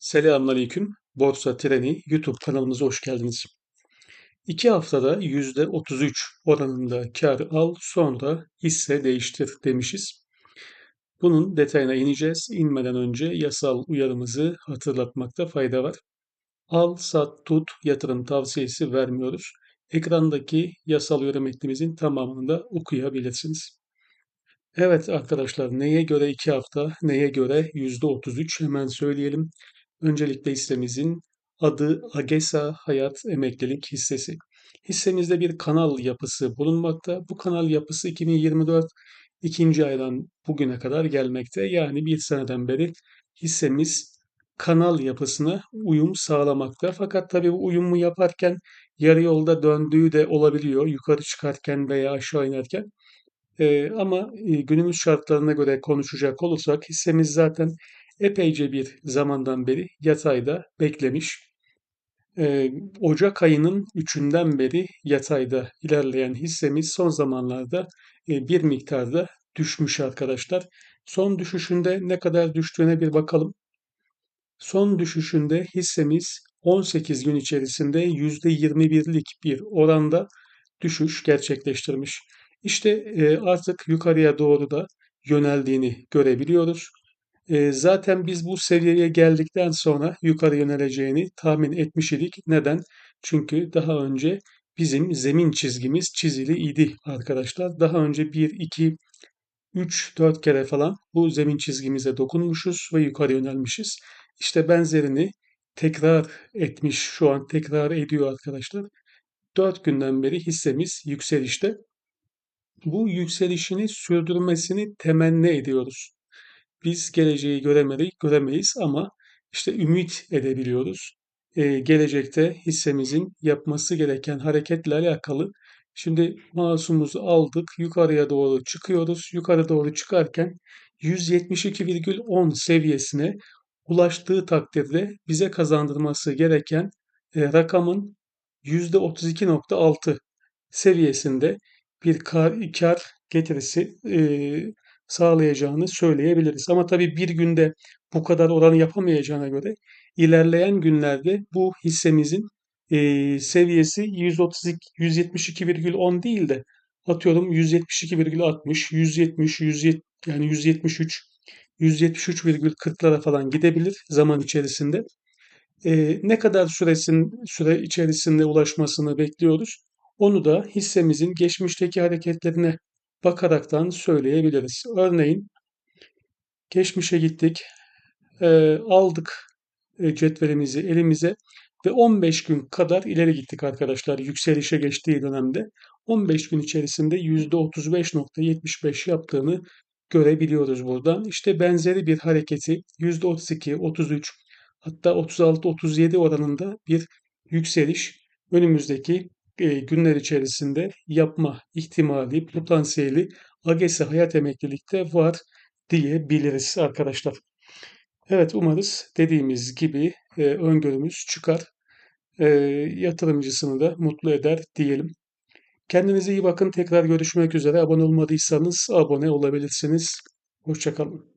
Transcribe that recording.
Selamünaleyküm. Borsa Treni YouTube kanalımıza hoş geldiniz. İki haftada %33 oranında kar al sonra hisse değiştir demişiz. Bunun detayına ineceğiz. İnmeden önce yasal uyarımızı hatırlatmakta fayda var. Al, sat, tut yatırım tavsiyesi vermiyoruz. Ekrandaki yasal uyarı metnimizin tamamını da okuyabilirsiniz. Evet arkadaşlar neye göre 2 hafta, neye göre %33 hemen söyleyelim. Öncelikle hissemizin adı Agesa Hayat Emeklilik hissesi. Hissemizde bir kanal yapısı bulunmakta. Bu kanal yapısı 2024 ikinci aydan bugüne kadar gelmekte. Yani bir seneden beri hissemiz kanal yapısına uyum sağlamakta. Fakat tabii bu uyumu yaparken yarı yolda döndüğü de olabiliyor. Yukarı çıkarken veya aşağı inerken. Ee, ama e, günümüz şartlarına göre konuşacak olursak hissemiz zaten epeyce bir zamandan beri yatayda beklemiş. Ee, Ocak ayının 3'ünden beri yatayda ilerleyen hissemiz son zamanlarda e, bir miktarda düşmüş arkadaşlar. Son düşüşünde ne kadar düştüğüne bir bakalım. Son düşüşünde hissemiz 18 gün içerisinde %21'lik bir oranda düşüş gerçekleştirmiş. İşte e, artık yukarıya doğru da yöneldiğini görebiliyoruz. E, zaten biz bu seviyeye geldikten sonra yukarı yöneleceğini tahmin etmiş idik. Neden? Çünkü daha önce bizim zemin çizgimiz çizili idi arkadaşlar. Daha önce 1, 2, 3, 4 kere falan bu zemin çizgimize dokunmuşuz ve yukarı yönelmişiz. İşte benzerini tekrar etmiş, şu an tekrar ediyor arkadaşlar. 4 günden beri hissemiz yükselişte. Bu yükselişini sürdürmesini temenni ediyoruz. Biz geleceği göremeyiz, göremeyiz ama işte ümit edebiliyoruz. Ee, gelecekte hissemizin yapması gereken hareketle alakalı şimdi mouse'umuzu aldık, yukarıya doğru çıkıyoruz. Yukarı doğru çıkarken 172,10 seviyesine ulaştığı takdirde bize kazandırması gereken e, rakamın %32.6 seviyesinde bir kar, kar getirisi e, sağlayacağını söyleyebiliriz. Ama tabii bir günde bu kadar oranı yapamayacağına göre ilerleyen günlerde bu hissemizin e, seviyesi 132, 172,10 değil de atıyorum 172,60, 170, 170 yani 173, 173,40'lara falan gidebilir zaman içerisinde. E, ne kadar süresin süre içerisinde ulaşmasını bekliyoruz. Onu da hissemizin geçmişteki hareketlerine bakaraktan söyleyebiliriz. Örneğin geçmişe gittik, e, aldık e, cetvelimizi elimize ve 15 gün kadar ileri gittik arkadaşlar yükselişe geçtiği dönemde. 15 gün içerisinde %35.75 yaptığını görebiliyoruz buradan. İşte benzeri bir hareketi %32, 33 hatta 36-37 oranında bir yükseliş önümüzdeki günler içerisinde yapma ihtimali, potansiyeli AGS hayat emeklilikte var diyebiliriz arkadaşlar. Evet umarız dediğimiz gibi e, öngörümüz çıkar. E, yatırımcısını da mutlu eder diyelim. Kendinize iyi bakın. Tekrar görüşmek üzere. Abone olmadıysanız abone olabilirsiniz. Hoşçakalın.